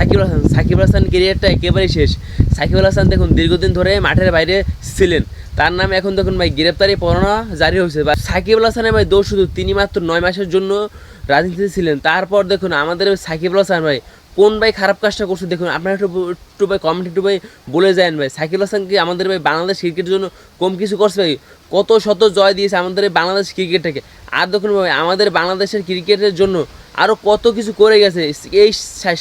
সাকিব হাসান সাকিব হাসান কেরিয়ারটা একেবারেই শেষ। সাকিব হাসান দেখুন, দীর্ঘদিন ধরে মাঠের বাইরে ছিলেন। তার নামে এখন দেখুন ভাই গ্রেপ্তারি পরোয়ানা জারি হয়েছে। বা সাকিব হাসানের ভাই দোষ শুধু তিনি মাত্র নয় মাসের জন্য রাজনীতিতে ছিলেন। তারপর দেখুন, আমাদের ওই সাকিব হাসান ভাই কোন ভাই খারাপ কাজটা করছে দেখুন, আপনারা একটু একটু ভাই কমেন্ট একটু ভাই বলে যান ভাই। সাকিব হাসান কি আমাদের ভাই বাংলাদেশ ক্রিকেটের জন্য কম কিছু করছে ভাই? কত শত জয় দিয়েছে আমাদের বাংলাদেশ ক্রিকেটটাকে আর দেখুন ভাই, আমাদের বাংলাদেশের ক্রিকেটের জন্য আরও কত কিছু করে গেছে। এই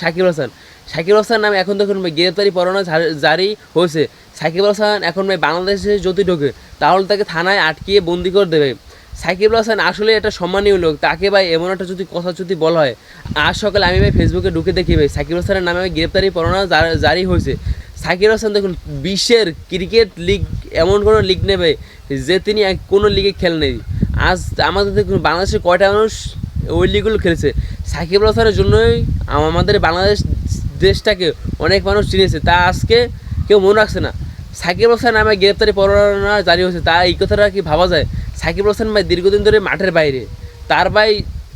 সাকিব হাসান। সাকিব হাসান নামে এখন দেখুন ভাই গ্রেপ্তারি পরোয়ানা জারি হয়েছে। সাকিব হাসান এখন ভাই বাংলাদেশে যদি ঢোকে, তাহলে তাকে থানায় আটকিয়ে বন্দি করে দেবে। সাকিব হাসান আসলে একটা সম্মানীয় লোক, তাকে ভাই এমন একটা যদি কথা যদি বলা হয়, আজ সকালে আমি ভাই ফেসবুকে ঢুকে দেখি ভাই সাকিব হাসানের নামে ভাই গ্রেপ্তারি পরোয়ানা জারি হয়েছে। সাকিব হাসান দেখুন, বিশ্বের ক্রিকেট লিগ এমন কোনো লিগ নেবে যে তিনি কোনো লিগে খেল নেই। আজ আমাদের দেখুন বাংলাদেশের কয়টা মানুষ ওই লিগগুলো খেলেছে। সাকিব হাসানের জন্যই আমাদের বাংলাদেশ দেশটাকে অনেক মানুষ চিনেছে। তা আজকে কেউ মনে রাখছে না। সাকিব হাসান নামে গ্রেপ্তারি পরোয়ানা জারি হয়েছে। তা এই কথাটা কি ভাবা যায়? সাকিব হাসান ভাই দীর্ঘদিন ধরে মাঠের বাইরে। তার ভাই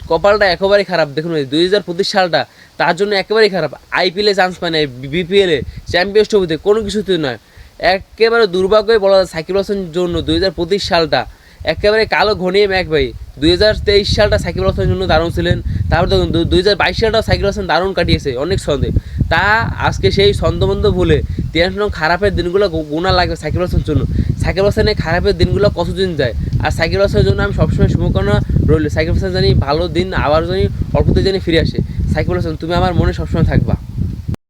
কপালটা একেবারেই খারাপ। দেখুন দুই হাজার পঁচিশ সালটা তার জন্য একেবারেই খারাপ। আইপিএলে চান্স পায় না বিপিএলে চ্যাম্পিয়ন্স ট্রফিতে কোনো কিছুতে নয়। একেবারে দুর্ভাগ্যই বলা যায় সাকিব হাসানের জন্য দুই হাজার পঁচিশ সালটা একেবারে কালো ঘনিয়ে ম্যাক ভাই। দুই হাজার তেইশ সালটা সাকিব হাসানের জন্য দারুণ ছিলেন। তারপর দেখুন দুই হাজার বাইশ সালটাও সাকিব হাসান দারুণ কাটিয়েছে, অনেক ছন্দে। তা আজকে সেই ছন্দবন্ধ ভুলে টেনশন খারাপের দিনগুলো গু- গুণা লাগবে সাকিব হাসানের জন্য। সাকিব হাসানের খারাপের দিনগুলো কতদিন যায়? আর সাকিব হাসানের জন্য আমি সবসময় শুভকামনা রইল। সাকিব হাসান জানি ভালো দিন, আবার জানি অল্পতে জানি ফিরে আসে। সাকিব হাসান তুমি আমার মনে সবসময় থাকবা।